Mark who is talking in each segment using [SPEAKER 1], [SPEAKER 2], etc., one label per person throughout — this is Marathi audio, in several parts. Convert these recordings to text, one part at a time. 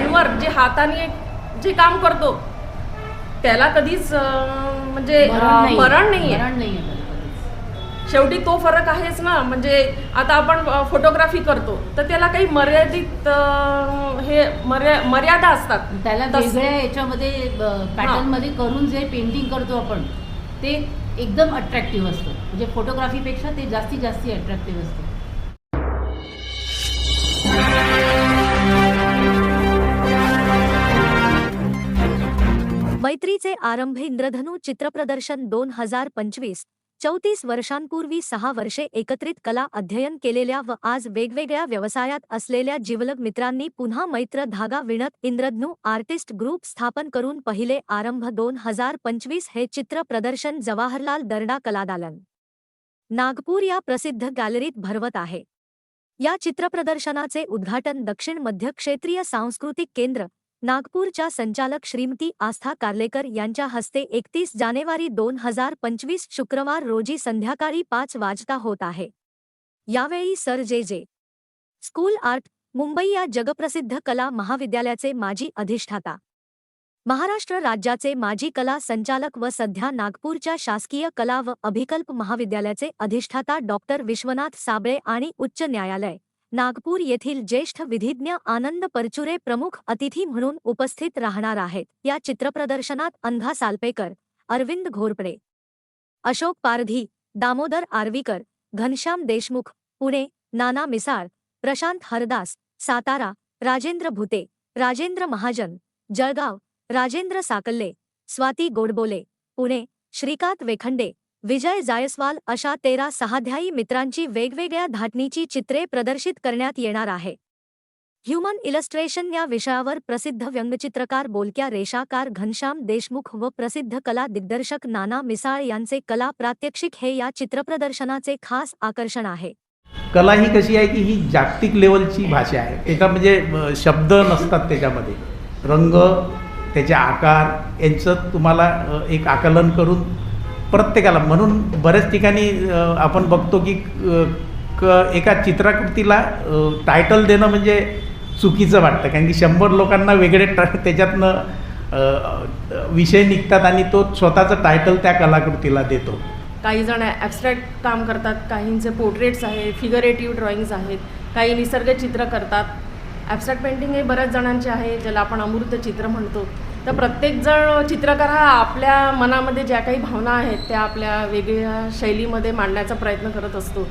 [SPEAKER 1] हँडवर्क जे हाताने जे काम करतो त्याला कधीच म्हणजे मरण
[SPEAKER 2] कधीच.
[SPEAKER 1] शेवटी तो फरक आहेच ना. म्हणजे आता आपण फोटोग्राफी करतो तर त्याला काही मर्यादित हे मर्या मर्यादा असतात.
[SPEAKER 2] त्याला वेगळ्या याच्यामध्ये पॅटर्नमध्ये करून जे पेंटिंग करतो आपण ते एकदम अट्रॅक्टिव्ह असतं. म्हणजे फोटोग्राफीपेक्षा ते जास्तीत जास्ती अट्रॅक्टिव्ह असतं.
[SPEAKER 3] मैत्रीचे आरंभ इंद्रधनू चित्रप्रदर्शन दोन हजार पंचवीस चौतीस वर्षांपूर्वी सहा वर्षे एकत्रित कला अध्ययन केलेल्या व आज वेगवेगळ्या व्यवसायात असलेल्या जिवलग मित्रांनी पुन्हा मैत्र धागा विणत इंद्रधनू आर्टिस्ट ग्रुप स्थापन करून पहिले आरंभ दोन हजार पंचवीस हे चित्र प्रदर्शन जवाहरलाल दर्डा कलादालन. नागपूर या प्रसिद्ध गॅलरीत भरवत आहे. या चित्रप्रदर्शनाचे उद्घाटन दक्षिण मध्य क्षेत्रीय सांस्कृतिक केंद्र नागपूरच्या संचालक श्रीमती आस्था कार्लेकर यांच्या हस्ते एकतीस जानेवारी दोन हजार पंचवीस शुक्रवार रोजी संध्याकाळी पाच वाजता होत आहे. यावेळी सर जे जे. स्कूल आर्ट मुंबई या जगप्रसिद्ध कला महाविद्यालयाचे माजी अधिष्ठाता. महाराष्ट्र राज्याचे माजी कला संचालक व सध्या नागपूरच्या शासकीय कला व अभिकल्प महाविद्यालयाचे अधिष्ठाता डॉक्टर विश्वनाथ साबळे आणि उच्च न्यायालय. नागपूर येथील ज्येष्ठ विधिज्ञ आनंद परचुरे प्रमुख अतिथी म्हणून उपस्थित राहणार आहेत. या चित्रप्रदर्शनात अंधा सालपेकर, अरविंद घोरपडे, अशोक पारधी, दामोदर आर्वीकर, घनश्याम देशमुख, पुणे, नाना मिसाळ, प्रशांत हरदास, सातारा, राजेंद्र भुते, राजेंद्र महाजन, जळगाव, राजेंद्र साकल्ले, स्वाती गोडबोले, पुणे, श्रीकांत वेखंडे विजय जायस्वाल अशा तेरा सहाध्यायी मित्रांची वेगवेगळ्या धाटणीची चित्रे प्रदर्शित करण्यात येणार आहे. ह्युमन इलस्ट्रेशन या विषयावर प्रसिद्ध व्यंगचित्रकार बोलक्या रेषाकार घनश्याम देशमुख व प्रसिद्ध कला दिग्दर्शक नाना मिसाळ यांचे कला प्रात्यक्षिक हे या चित्रप्रदर्शनाचे खास आकर्षण आहे.
[SPEAKER 4] कला ही कशी आहे की ही जागतिक लेवलची भाषा आहे. त्याचा म्हणजे शब्द नसतात त्याच्यामध्ये. रंग त्याचे आकार यांचं तुम्हाला एक आकलन करून प्रत्येकाला. म्हणून बऱ्याच ठिकाणी आपण बघतो की क एका चित्राकृतीला टायटल देणं म्हणजे चुकीचं वाटतं. कारण की शंभर लोकांना वेगळे ट त्याच्यातनं विषय निघतात आणि तो स्वतःचं टायटल त्या कलाकृतीला देतो.
[SPEAKER 1] काही जण ॲबस्ट्रॅक्ट काम करतात काहींचे पोर्ट्रेट्स आहेत फिगरेटिव्ह ड्रॉइंग्स आहेत काही निसर्ग चित्र करतात. ॲबस्ट्रॅक्ट पेंटिंग हे बऱ्याच जणांचे आहे ज्याला आपण अमूर्त चित्र म्हणतो. तर प्रत्येकजण चित्रकार हा आपल्या मनामध्ये ज्या काही भावना आहेत त्या आपल्या वेगळ्या शैलीमध्ये मांडण्याचा प्रयत्न करत असतो.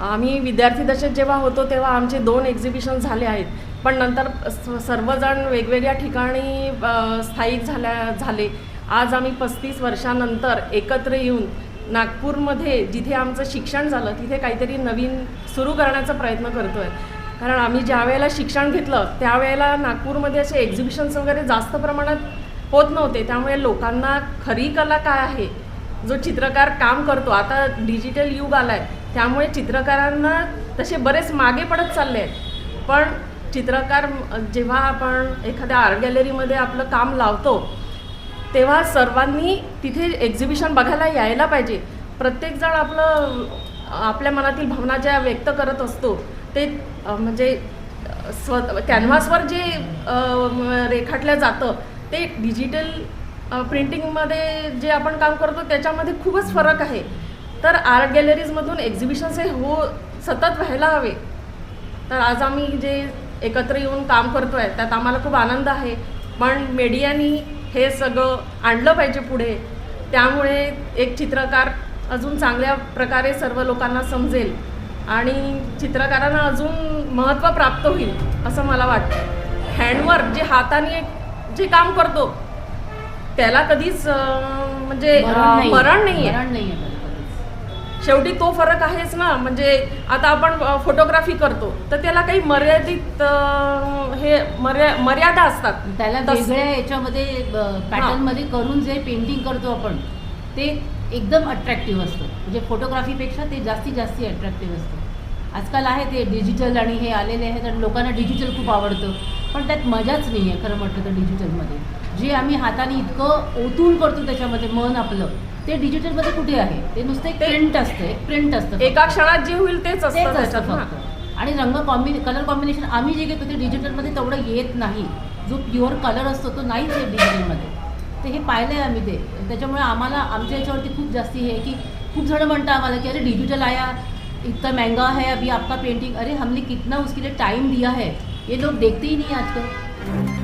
[SPEAKER 1] आम्ही विद्यार्थी दशेत जेव्हा होतो तेव्हा आमचे दोन एक्झिबिशन झाले आहेत. पण नंतर स- सर्वजण वेगवेगळ्या ठिकाणी स्थायिक झाल्या झाले. आज आम्ही पस्तीस वर्षानंतर एकत्र येऊन नागपूरमध्ये जिथे आमचं शिक्षण झालं तिथे काहीतरी नवीन सुरू करण्याचा प्रयत्न करतो आहे कारण आम्ही ज्या वेळेला शिक्षण घेतलं त्यावेळेला नागपूरमध्ये असे एक्झिबिशन्स वगैरे जास्त प्रमाणात होत नव्हते. त्यामुळे लोकांना खरी कला काय आहे? जो चित्रकार काम करतो. आता डिजिटल युग आला आहे त्यामुळे चित्रकारांना तसे बरेच मागे पडत चालले आहेत. पण चित्रकार जेव्हा आपण एखाद्या आर्ट गॅलरीमध्ये आपलं काम लावतो तेव्हा सर्वांनी तिथे एक्झिबिशन बघायला यायला पाहिजे. प्रत्येकजण आपलं आपल्या मनातील भावना ज्या व्यक्त करत असतो ते म्हणजे स्व कॅनव्हासवर जे रेखाटलं जातं ते डिजिटल प्रिंटिंगमध्ये जे आपण काम करतो त्याच्यामध्ये खूपच फरक आहे. तर आर्ट गॅलरीजमधून एक्झिबिशन्स हे हो सतत व्हायला हवे. तर आज आम्ही जे एकत्र येऊन काम करतो आहे त्यात आम्हाला खूप आनंद आहे. पण मीडियानी हे सगळं आणलं पाहिजे पुढे. त्यामुळे एक चित्रकार अजून चांगल्या प्रकारे सर्व लोकांना समजेल. आणि चित्रकारांना अजून महत्त्व प्राप्त होईल असं मला वाटतं. हँडवर्क जे हाताने जे काम करतो त्याला कधीच म्हणजे
[SPEAKER 2] मरण
[SPEAKER 1] नाही आहे. शेवटी तो फरक आहेच ना. म्हणजे आता आपण फोटोग्राफी करतो तर त्याला काही मर्यादित हे मर्या मर्यादा असतात.
[SPEAKER 2] त्याला वेगळ्या याच्यामध्ये पॅटर्नमध्ये करून जे पेंटिंग करतो आपण ते एकदम अट्रॅक्टिव्ह असतं. म्हणजे फोटोग्राफीपेक्षा ते जास्तीत जास्ती अट्रॅक्टिव्ह असतं. आजकाल आहे ते डिजिटल आणि हे आलेले आहेत आणि लोकांना डिजिटल खूप आवडतं. पण त्यात मजाच नाही आहे खरं म्हटलं तर डिजिटलमध्ये जे आम्ही हाताने इतकं ओतून करतो त्याच्यामध्ये मन आपलं ते डिजिटलमध्ये कुठे आहे? ते नुसतं एक प्रिंट असतं एक प्रिंट असतं
[SPEAKER 1] एका क्षणात जे होईल तेच
[SPEAKER 2] तेच
[SPEAKER 1] असतं
[SPEAKER 2] फक्त. आणि रंग कॉम्बिने कलर कॉम्बिनेशन आम्ही जे घेतो ते डिजिटलमध्ये तेवढं येत नाही. जो प्युअर कलर असतो तो नाहीच आहे डिजिटलमध्ये तर ये पाएल आहे आम्ही ते. त्याच्यामुळे खूप जास्ती है कि खूब खूप मनता आम की अरे डिजिटल आया इतना महँगा है अभी आपका पेंटिंग अरे हमने कितना उसके लिए टाइम दिया है. ये लोग देखते ही नहीं आजकल.